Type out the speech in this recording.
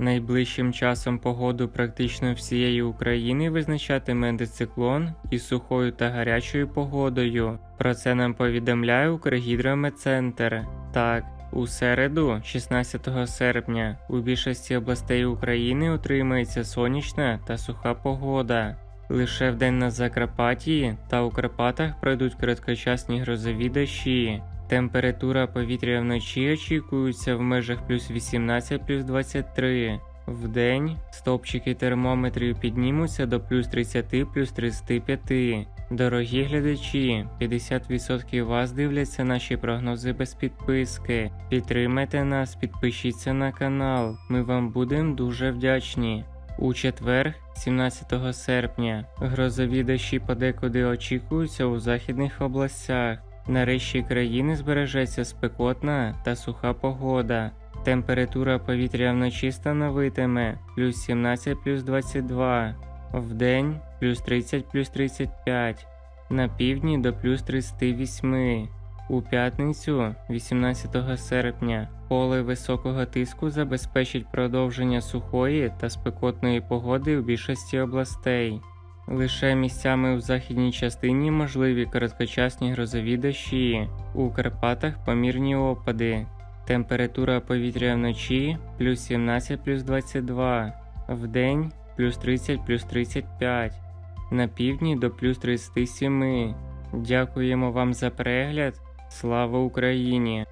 Найближчим часом погоду практично всієї України визначатиме антициклон із сухою та гарячою погодою. Про це нам повідомляє Укргідрометцентр. Так, у середу, 16 серпня, у більшості областей України утримається сонячна та суха погода. Лише вдень на Закарпатті та у Карпатах пройдуть короткочасні грозові дощі. Температура повітря вночі очікується в межах плюс 18 плюс 23. Вдень стовпчики термометрів піднімуться до плюс 30 плюс 35. Дорогі глядачі, 50% вас дивляться наші прогнози без підписки. Підтримайте нас, підпишіться на канал. Ми вам будемо дуже вдячні. У четвер, 17 серпня, грозові дощі подекуди очікуються у західних областях. Нарешті країни збережеться спекотна та суха погода. Температура повітря вночі становитиме плюс 17 плюс 22, вдень плюс 30 плюс 35, на півдні до плюс 38. У п'ятницю, 18 серпня, поле високого тиску забезпечить продовження сухої та спекотної погоди у більшості областей. Лише місцями у західній частині можливі короткочасні грозові дощі, у Карпатах помірні опади. Температура повітря вночі плюс 17 плюс 22, вдень плюс 30 плюс 35, на півдні до плюс 37. Дякуємо вам за перегляд. Слава Україні!